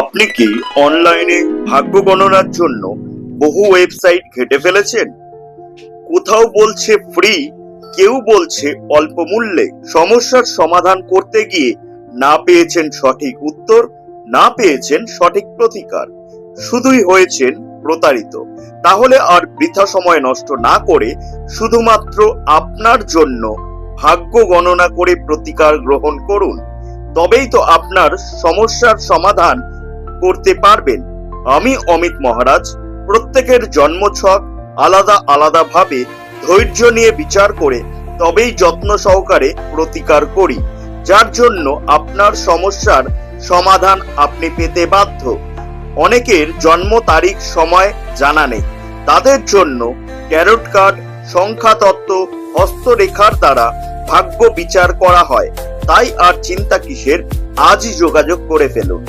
আপনি কি অনলাইনে ভাগ্য গণনার জন্য বহু ওয়েবসাইট ঘেটে ফেলেছেন? কোথাও বলছে ফ্রি, কেউ বলছে অল্প মূল্যে। সমস্যার সমাধান করতে গিয়ে না পেয়েছেন সঠিক উত্তর, না পেয়েছেন সঠিক প্রতিকার। শুধুই হয়েছেন প্রতারিত। তাহলে আর বৃথা সময় নষ্ট না করে শুধুমাত্র আপনার জন্য ভাগ্য গণনা করে প্রতিকার গ্রহণ করুন। তবেই তো আপনার সমস্যার সমাধান করতে পারবেন। আমি অমিত মহারাজ, প্রত্যেকের জন্মছক আলাদা আলাদা ভাবে ধৈর্য নিয়ে বিচার করে তবেই যত্ন সহকারে প্রতিকার করি, যার জন্য আপনার সমস্যার সমাধান আপনি পেতে বাধ্য। অনেকের জন্ম তারিখ, সময় জানা নেই। তাদের জন্য ক্যারট কার্ড সংখ্যা তত্ত্ব হস্তরেখার দ্বারা ভাগ্য বিচার করা হয়। তাই আর চিন্তা কিসের? আজই যোগাযোগ করে ফেলুন।